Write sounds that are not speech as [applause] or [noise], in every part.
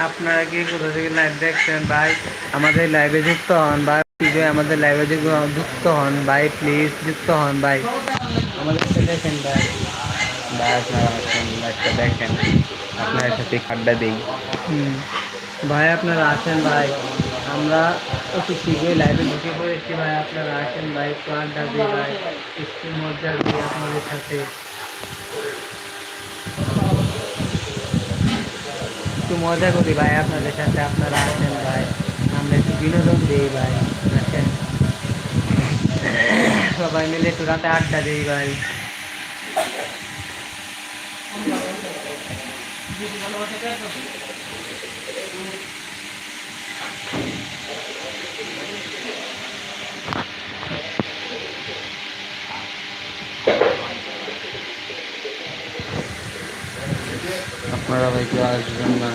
আপনারা কি কোথা থেকে লাইভ দেখছেন? ভাই, আমাদের লাইভে যুক্ত হন। ভাই আমাদের লাইভে যুক্ত হন। ভাই প্লিজ যুক্ত হন, ভাই। আমাদেরকে দেখেন, ভাই। ভাই, আপনারা আসেন একটা দেখেন। আপনার সাথে আড্ডা দিই। ভাই, আপনারা আসেন, ভাই। আমরা একটু শীঘ্রই লাইভে ঢুকে পড়েছি, ভাই। আপনারা আসেন, ভাই। একটু আড্ডা দিই, ভাই। একটু মজা দিই আপনাদের সাথে। একটু মজা করি ভাই, আপনাদের সাথে আপনারা আসেন ভাই। আমরা একটু বিনোদন দিই ভাই আসেন সবাই মিলে একটু রাতে আড্ডা দিই ভাই। আপনারা ভাই কেউ আসবেন না।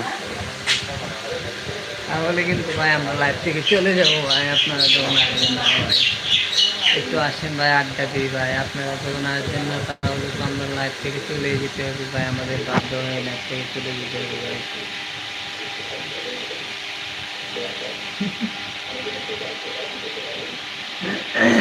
তাহলে কিন্তু ভাই আমরা লাইভ থেকে চলে যাব ভাই, আপনারা যখন আসবেন না ভাই। একটু আসেন ভাই, আড্ডা দিই ভাই, আপনারা যখন আসবেন না, তাহলে তো আমরা লাইভ থেকে চলে যেতে হবে ভাই, আমাদের বাধ্য হয়ে লাইভ থেকে চলে যেতে হবে ভাই। [laughs]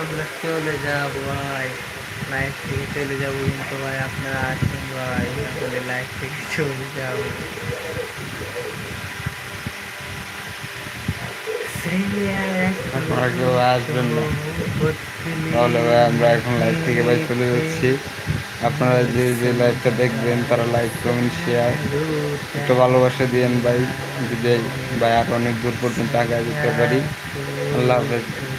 আমরা চলে যাব ভাই। লাইভ থেকে চলে যাব কিন্তু ভাই, আপনারা আসেন ভাই। আমাদের লাইভ থেকে চলে যাব। আপনারা কেউ আসবেন না। তাহলে ভাই আমরা এখন লাইভ থেকে ভাই চলে যাচ্ছি। আপনারা যে যে লাইভটা দেখবেন, তারা লাইক কমেন্ট শেয়ার একটু ভালোবাসা দিয়েন ভাই। যদি ভাই আর অনেক দূর পর্যন্ত আগে যেতে পারি। আল্লাহ হাফেজ।